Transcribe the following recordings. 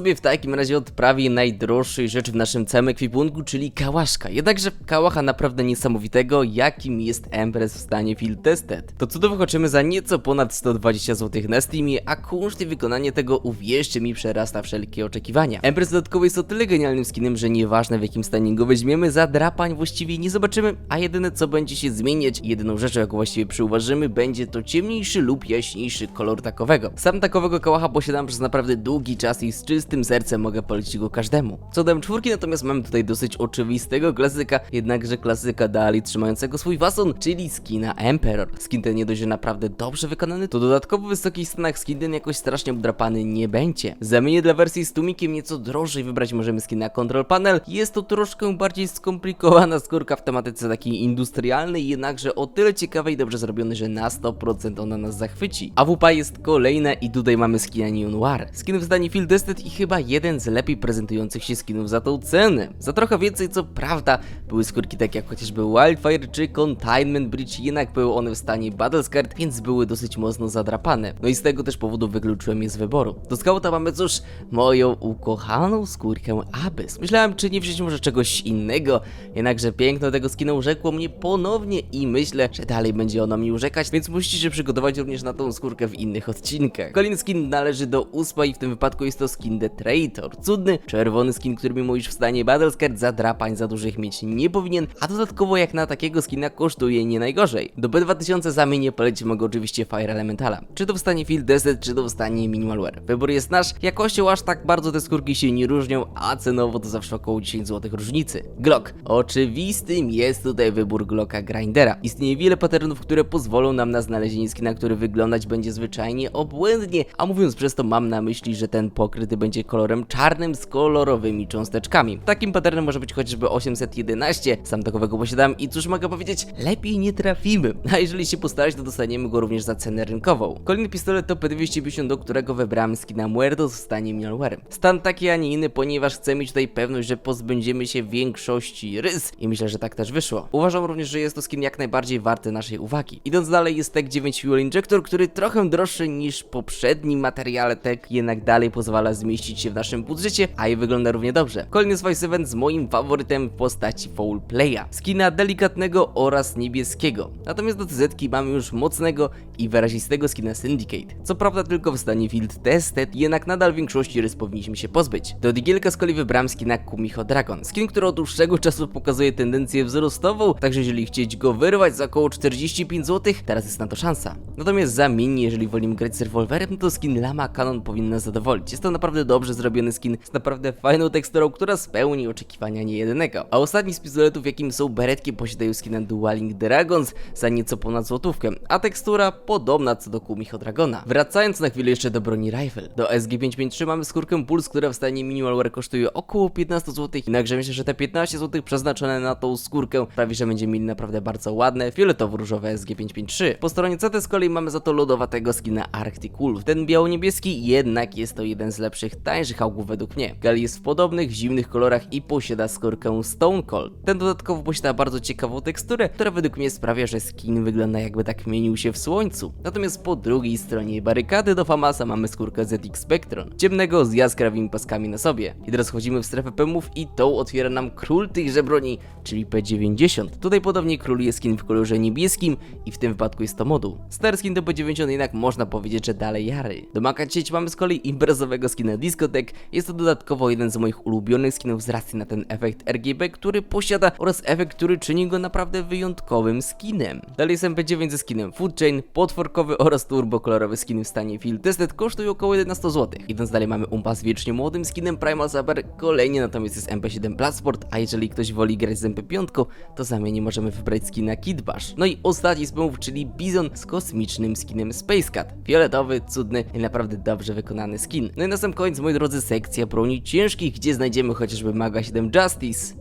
sobie w takim razie od prawie najdroższej rzeczy w naszym całym ekwipunku, czyli kałaszka. Jednakże kałacha naprawdę niesamowitego, jakim jest Empress w stanie Field Tested. To cudo wychoczymy za nieco ponad 120 zł na Steamie, a kunszt i wykonanie tego uwierzcie mi przerasta wszelkie oczekiwania. Empress dodatkowo jest o tyle genialnym skinem, że nieważne w jakim stanie go weźmiemy, za drapań właściwie nie zobaczymy, a jedyne co będzie się zmieniać, jedyną rzeczą jaką właściwie przyuważymy, będzie to ciemniejszy lub jaśniejszy kolor takowego. Sam takowego kałacha posiadam przez naprawdę długi czas i z czystym sercem mogę polecić go każdemu. Co do czwórki natomiast mamy tutaj dosyć oczywistego klasyka, jednakże klasyka dalej trzymającego swój fason, czyli skina Emperor. Skin ten nie dość, że naprawdę dobrze wykonany, to dodatkowo w wysokich stanach skin ten jakoś strasznie obdrapany nie będzie. W zamianie dla wersji z tumikiem nieco drożej wybrać możemy skina Control Panel. Jest to troszkę bardziej skomplikowana skórka w tematyce takiej industrialnej, jednakże o tyle ciekawej i dobrze zrobiony, że na 100% ona nas zachwyci. AWP jest kolejna i tutaj mamy skina Neon Noir. Skin w zdaniu Field Tested i chyba jeden z lepiej prezentujących się skinów za tą cenę. Za trochę więcej co prawda były skórki takie jak chociażby Wildfire czy Containment Bridge, jednak były one w stanie Battle Scarred, więc były dosyć mocno zadrapane. No i z tego też powodu wykluczyłem je z wyboru. Do skauta mamy cóż, moją ukochaną skórkę Abyss. Myślałem czy nie wziąć może czegoś innego, jednakże piękno tego skina urzekło mnie ponownie i myślę, że dalej będzie ono mi urzekać, więc musicie się przygotować również na tą skórkę w innych odcinkach. Kolejny skin należy do USPA i w tym wypadku jest to skin The Traitor. Cudny, czerwony skin, który mimo iż w stanie Battlescard za drapań za dużych mieć nie powinien, a dodatkowo jak na takiego skina kosztuje nie najgorzej. Do B2000 za mnie nie poleci mogę oczywiście Fire Elementala. Czy to w stanie Field Desert, czy to w stanie Minimalware. Wybór jest nasz, jakością aż tak bardzo te skórki się nie różnią, a cenowo to zawsze około 10 zł różnicy. Glock. Oczywistym jest tutaj wybór Glocka Grindera. Istnieje wiele patternów, które pozwolą nam na znalezienie skina, który wyglądać będzie zwyczajnie obłędnie, a mówiąc przez to mam na myśli, że ten pokryty będzie kolorem czarnym z kolorowymi cząsteczkami. Takim patternem może być chociażby 811, sam takowego posiadam i cóż mogę powiedzieć, lepiej nie trafimy. A jeżeli się postarać, to dostaniemy go również za cenę rynkową. Kolejny pistolet to P250, do którego wybrałem skina Muertos w stanie Milware. Stan taki, a nie inny, ponieważ chcę mieć tutaj pewność, że pozbędziemy się większości rys i myślę, że tak też wyszło. Uważam również, że jest to skin jak najbardziej warty naszej uwagi. Idąc dalej jest Tech 9 Fuel Injector, który trochę droższy niż poprzedni materiale Tech, jednak dalej pozwala zmieścić się w naszym budżecie, a i wygląda równie dobrze. Kolejny Spice Event z moim faworytem w postaci Foul Playa. Skina delikatnego oraz niebieskiego. Natomiast do TZ mamy już mocnego i wyrazistego skina Syndicate. Co prawda tylko w stanie Field Tested, jednak nadal większości rys powinniśmy się pozbyć. Do Digielka z kolei wybrałem skina Kumiho Dragon. Skin, który od dłuższego czasu pokazuje tendencję wzrostową, także jeżeli chcieć go wyrwać za około 45 zł, teraz jest na to szansa. Natomiast za mini, jeżeli wolimy grać z rewolwerem, to skin Lama Canon powinien nas zadowolić. Jest to naprawdę dobrze zrobiony skin z naprawdę fajną teksturą, która spełni oczekiwania niejednego. A ostatni z pistoletów, jakim są beretki, posiadają skina Dualing Dragons za nieco ponad złotówkę, a tekstura podobna co do Kumiho Dragona. Wracając na chwilę jeszcze do broni rifle. Do SG553 mamy skórkę Puls, która w stanie Minimalware kosztuje około 15 zł, jednakże myślę, że te 15 zł przeznaczone na tą skórkę prawie, że będziemy mieli naprawdę bardzo ładne, fioletowo-różowe SG553. Po stronie CT z kolei mamy za to lodowatego skina Arctic Wolf. Ten biało-niebieski jednak jest to jeden z lepszych, tańszych augów według mnie. Gal jest w podobnych, zimnych kolorach i posiada skórkę Stone Cold. Ten dodatkowo posiada bardzo ciekawą teksturę, która według mnie sprawia, że skin wygląda jakby tak mienił się w słońcu. Natomiast po drugiej stronie barykady do Famasa mamy skórkę ZX Spectron, ciemnego z jaskrawymi paskami na sobie. I teraz wchodzimy w strefę PMów i tą otwiera nam król tychże broni, czyli P90. Tutaj podobnie króluje skin w kolorze niebieskim i w tym wypadku jest to moduł. Stary skin do P90 jednak można powiedzieć, że dalej jary. Do Maka 10 mamy z kolei imprezowego skina Discotek. Jest to dodatkowo jeden z moich ulubionych skinów z racji na ten efekt RGB, który posiada oraz efekt, który czyni go naprawdę wyjątkowym skinem. Dalej jest MP9 ze skinem Food Chain, potworkowy oraz turbokolorowy skin w stanie Field Tested kosztuje około 11 zł. Idąc dalej mamy Umpa z wiecznie młodym skinem Primal Saber, kolejnie natomiast jest MP7 Bloodsport, a jeżeli ktoś woli grać z MP5, to zamianie możemy wybrać skina Kid Bash. No i ostatni z move, czyli Bizon z kosmicznym skinem Space Cat. Fioletowy, cudny i naprawdę dobrze wykonany skin. No i na sam koniec, moi drodzy, sekcja broni ciężkich, gdzie znajdziemy chociażby Maga 7 Justice,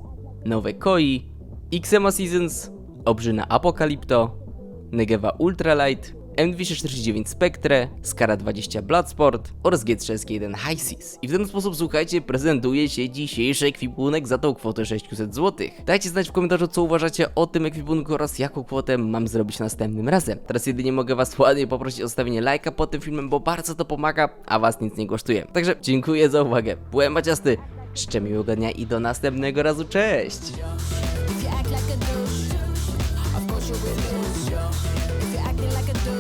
nowe Koi, Xema Seasons, Obrzyna Apokalipto, Negewa Ultralight, M249 Spectre, Skara 20 Bloodsport oraz G31 High Seas. I w ten sposób, słuchajcie, prezentuje się dzisiejszy ekwipunek za tą kwotę 600 zł. Dajcie znać w komentarzu, co uważacie o tym ekwipunku oraz jaką kwotę mam zrobić następnym razem. Teraz jedynie mogę was ładnie poprosić o zostawienie lajka pod tym filmem, bo bardzo to pomaga, a was nic nie kosztuje. Także dziękuję za uwagę. Byłem Maciasty, życzę miłego dnia i do następnego razu, cześć! If acting like a dude